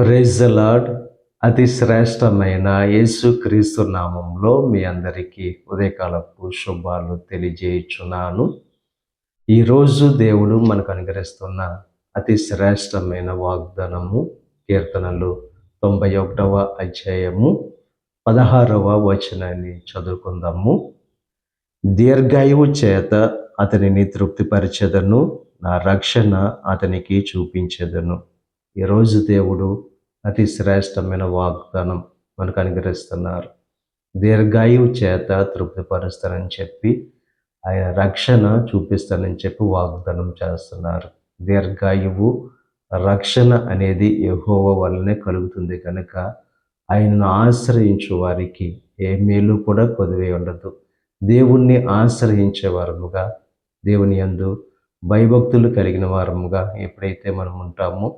Praise lord అతి శ్రేష్టమైన యేసు క్రీస్తు నామంలో మీ అందరికీ ఉదయకాలపు శుభాలు తెలియజేయుచున్నాను. ఈరోజు దేవుడు మనకు అనుగ్రహిస్తున్న అతి శ్రేష్టమైన వాగ్దానము కీర్తనలు తొంభై ఒకటవ అధ్యాయము పదహారవ వచనాన్ని చదువుకుందాము. దీర్ఘాయువు చేత అతనిని తృప్తిపరిచెదను నా రక్షణ అతనికి చూపించెదను. ఈరోజు దేవుడు అతి శ్రేష్టమైన వాగ్దానం మనకు అనుగ్రహిస్తున్నారు. దీర్ఘాయువు చేత తృప్తిపరుస్తానని చెప్పి ఆయన రక్షణ చూపిస్తానని చెప్పి వాగ్దానం చేస్తున్నారు. దీర్ఘాయువు రక్షణ అనేది యెహోవ వల్లనే కలుగుతుంది కనుక ఆయనను ఆశ్రయించు వారికి ఏ మేలు కూడా కొదివే ఉండదు. దేవుణ్ణి ఆశ్రయించే వారముగా దేవుని యందు భయభక్తులు కలిగిన వారముగా ఎప్పుడైతే మనం ఉంటామో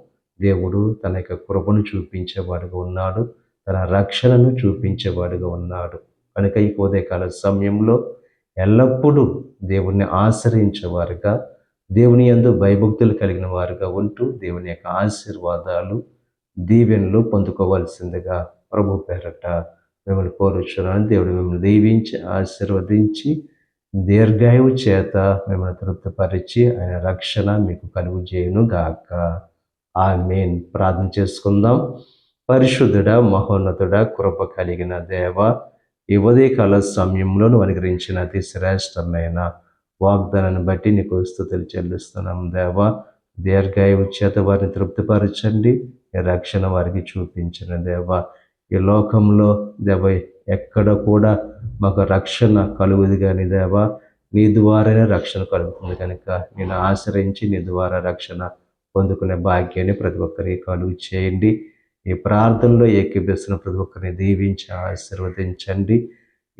దేవుడు తన యొక్క కృపను చూపించేవాడుగా ఉన్నాడు. తన రక్షణను చూపించేవాడుగా ఉన్నాడు. కనుక ఈ ఉదయకాల సమయంలో ఎల్లప్పుడూ దేవుణ్ణి ఆశ్రయించేవారుగా దేవుని యందు భయభక్తులు కలిగిన వారుగా ఉంటూ దేవుని యొక్క ఆశీర్వాదాలు దీవెనలు పొందుకోవాల్సిందిగా ప్రభు పేరట మిమ్మల్ని కోరుచున్నాను. దేవుడు మిమ్మల్ని దీవించి ఆశీర్వదించి దీర్ఘాయువు చేత మిమ్మల్ని తృప్తిపరిచి ఆయన రక్షణ మీకు కలుగు చేయను గాక ఆ మేన్ ప్రార్థన చేసుకుందాం. పరిశుద్ధుడ మహోన్నతుడ కృప కలిగిన దేవ ఈ ఉదయకాల సమయంలోను అనుగ్రహించిన అతి శ్రేష్టమైన వాగ్దానాన్ని బట్టి నీకు స్థుతులు చెల్లిస్తున్నాం దేవ. దీర్ఘాయువు చేత వారిని తృప్తిపరచండి. రక్షణ వారికి చూపించిన దేవ. ఈ లోకంలో దేవ ఎక్కడ కూడా మాకు రక్షణ కలుగుది కానీ దేవ. నీ ద్వారానే రక్షణ కలుగుతుంది కనుక నేను ఆశ్రయించి నీ ద్వారా రక్షణ పొందుకునే భాగ్యాన్ని ప్రతి ఒక్కరికి కలుగు చేయండి. ఈ ప్రార్థనలో ఏకీభిస్తున్న ప్రతి ఒక్కరిని దీవించి ఆశీర్వదించండి.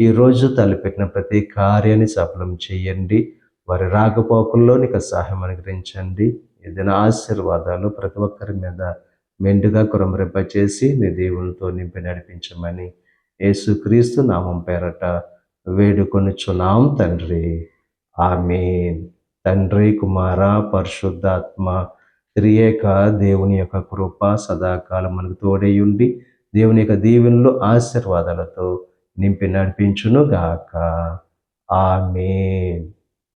ఈరోజు తలపెట్టిన ప్రతి కార్యాన్ని సఫలం చేయండి. వారి రాకపోకల్లో నీకు సహాయం అనుగ్రహించండి. ఏదైనా ఆశీర్వాదాలు ప్రతి ఒక్కరి మీద మెండుగా కురమరింపచేసి నీ దేవునితో నింపి నడిపించమని యేసుక్రీస్తు నామం పేరట వేడుకొనుచున్నాం తండ్రి. ఆమె తండ్రి కుమార పరిశుద్ధాత్మ త్రియేక దేవుని యొక్క కృప సదాకాలం మనకు తోడై ఉండి దేవుని యొక్క దీవెనలు ఆశీర్వాదాలతో నింపి నడిపించును గాక